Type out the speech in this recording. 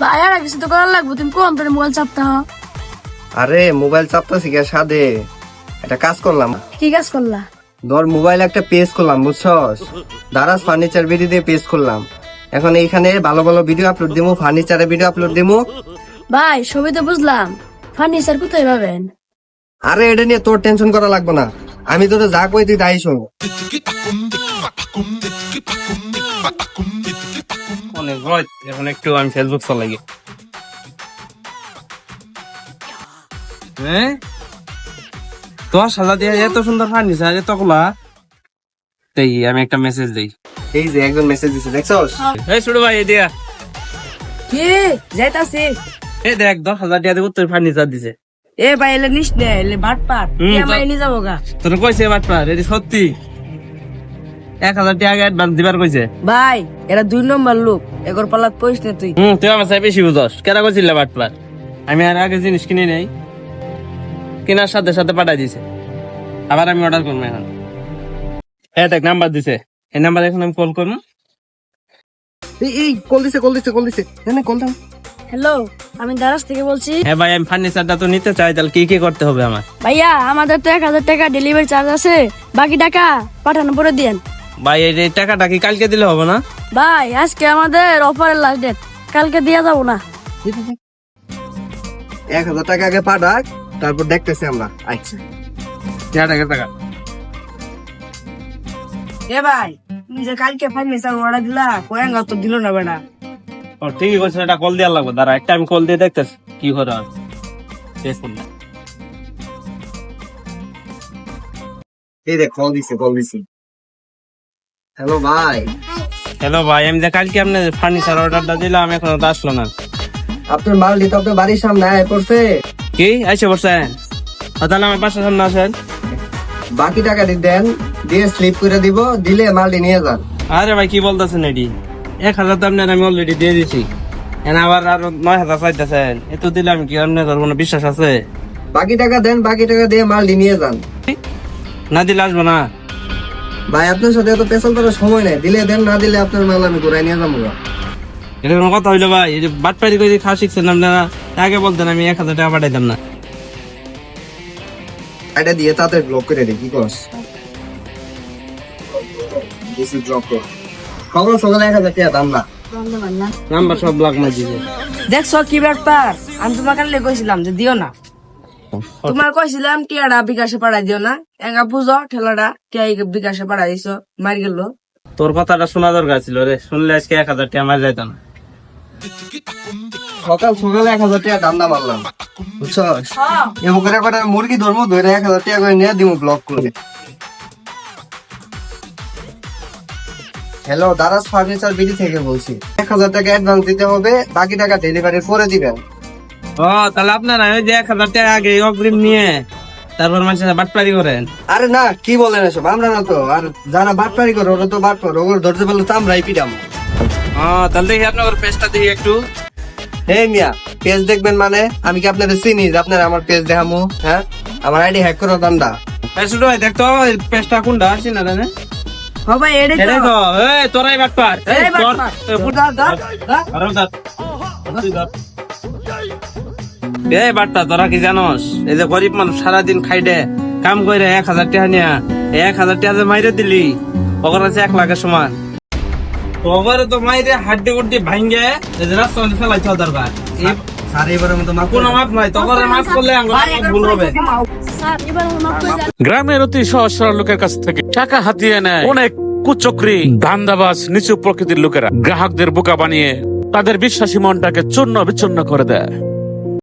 ভাই আর কিছু তো করার লাগবে তুমি কম করে মোবাইল চাপতে আরে মোবাইল চাপতেছি কে সাদে একটা কাজ করলাম কি কাজ করলা ধর মোবাইল একটা পেজ করলাম বুঝছস দারাজ ফার্নিচার ভিডিও দিয়ে পেজ করলাম এখন এইখানে ভালো ভালো ভিডিও আপলোড দিমু ফার্নিচারের ভিডিও আপলোড দিমু ভাই ছবি তো বুঝলাম ফার্নিচার কোথায় পাবেন আরে এটা নিয়ে তোর টেনশন করা লাগবে না আমি তোর যা কই তুই তাই শোন অনেক এখন একটু আমি ফেসবুক চালাই গে। হ্যাঁ দশ হাজার দিয়ে এত সুন্দর ফার্নিচার এতগুলা আমি একটা মেসেজ দিই। এই যে একজন মেসেজ দিছে দেখছস? এই ছোট ভাই এই দিয়া। কি? যাইতাছি। এই দেখ দশ হাজার দিয়ে দেবো তোর ফার্নিচার দিছে। এ ভাই এলে নিস নে এলে বাট হুম, তো- নিয়ে যাব গা তোর কইছে বাটপার এটি সত্যি। এক হাজার টাকা অ্যাডভান্স দিবার কইছে। ভাই এরা দুই নম্বর লোক। এগর পালাত কইস না তুই। হুম তুই আমার চাই বেশি বুঝস। কেন কইছিল বাটপার? আমি আর আগে জিনিস কিনে নেই। কেনার সাথে সাথে পাঠাই দিছে। আবার আমি অর্ডার করব এখন। হ্যাঁ দেখ নাম্বার দিছে। এই নাম্বার এখন আমি কল করব। এই এই কল দিছে কল দিছে কল দিছে। না কল দাও। হ্যালো আমি দারাজ থেকে বলছি। হ্যাঁ ভাই আমি ফার্নিচারটা তো নিতে চাই তাহলে কি কি করতে হবে আমার? ভাইয়া আমাদের তো এক হাজার টাকা ডেলিভারি চার্জ আছে। বাকি টাকা পাঠানো পরে দিয়েন। ভাই এই টাকাটা কি কালকে দিলে হবে না? ভাই আজকে আমাদের অফারের লাস্ট ডেট কালকে দিয়ে যাব না। এক হাজার টাকা আগে পাঠাক তারপর দেখতেছি আমরা। আচ্ছা টাকা টাকা। এ ভাই তুমি যে কালকে ফার্নিচার অর্ডার দিলা কোয়াঙ্গা তো দিল না বেটা। ও ঠিকই বলছে এটা কল দেওয়ার লাগবে। দাঁড়া একটা আমি কল দিয়ে দেখতেছি কি করে আর। শেষ করলাম। এই দেখ কল দিছে কল দিছে। হ্যালো ভাই। হ্যালো ভাই আমি যে কালকে আপনার ফার্নিচার অর্ডারটা দিলাম এখনও তো আসলো না। আপনার মাল দিতে আপনার বাড়ির সামনে আয় পড়ছে কি? আইসে ও, তাহলে আমার বাসার সামনে আসেন। বাকি টাকা দি দেন দিয়ে স্লিপ করে দিব দিলে মালটি নিয়ে যান। আরে ভাই কি বলতেছেন এটি? এক হাজার তো আপনার আমি অলরেডি দিয়ে দিছি। এখন আবার আরও নয় হাজার চাইতেছেন। এত দিলে আমি কি আপনার কোনো বিশ্বাস আছে? বাকি টাকা দেন বাকি টাকা দিয়ে মালটি নিয়ে যান। না দিলে আসব না। ভাই আপনার সাথে এত পেছন করার সময় নেই। দিলে দেন না দিলে আপনার মাল আমি ঘুরাই নিয়ে যাব এটা কোনো কথা হইল ভাই এই যে বাটপারি করে খাওয়া শিখছেন আপনারা আগে বলতেন আমি এক হাজার টাকা পাঠাইতাম না। এটা দিয়ে তাতে ব্লক করে দিই কি করস? বেশি ব্লক কর। সকাল সকালে এক হাজার টাকা দাম না। নাম্বার সব ব্লক মার দিছে দেখছ কি ব্যাপার? আমি তোমার কালে কইছিলাম যে দিও না। তোমার কইছিলাম টিয়াটা বিকাশে পাঠাই দিও না। এঙ্গা বুঝো ঠেলাটা টিয়া বিকাশে পাঠাই দিছো মারি গেল। তোর কথাটা শোনা দরকার ছিল রে শুনলে আজকে এক হাজার টাকা মার যাইতো না। সকাল সকালে এক হাজার টাকা দাম দাম মারলাম বুঝছস এমন করে করে মুরগি ধরবো ধরে এক হাজার টাকা করে নিয়ে দিব ব্লক করে। হ্যালো দারাজ ফার্নিচার বিডি থেকে বলছি। এক হাজার টাকা অ্যাডভান্স দিতে হবে বাকি টাকা ডেলিভারি করে দিবেন। ও তাহলে আপনারা ওই যে এক হাজার টাকা আগে অগ্রিম নিয়ে তারপর মানুষের বাটপারি করেন। আরে না কি বলেন এসব? আমরা না তো আর যারা বাটপারি করে ওরা তো বাটপার ওগুলো ধরতে পারলে তো আমরাই পিটাম। ও তাহলে দেখি আপনার পেজটা দেখি একটু। এই মিয়া পেজ দেখবেন মানে? আমি কি আপনাদের চিনি যে আপনারা আমার পেজ দেখামু? হ্যাঁ? আমার আইডি হ্যাক করো দান্দা। ছোট ভাই দেখতো পেজটা কোনটা? আসি না হ তো। তো তোরাই বাটপার। এই। আরও। এই বাট্টা তোরা কি জানোস? এই যে গরিব মানুষ সারাদিন খাইডে কাম করে এক হাজার টাকা নিয়া এক হাজার টাকা যে মাইরে দিলি ওগর আছে এক লাখের সমান। ওগর তো মাইরে হাড্ডি গুড্ডি ভাঙ্গে এই যে রাস্তা ফেলাইতে দরকার। গ্রামের অতি সহজ সরল লোকের কাছ থেকে টাকা হাতিয়ে নেয় অনেক কুচক্রী ধান্দাবাজ নিচু প্রকৃতির লোকেরা। গ্রাহকদের বোকা বানিয়ে তাদের বিশ্বাসী মনটাকে চূর্ণ বিচ্ছিন্ন করে দেয়।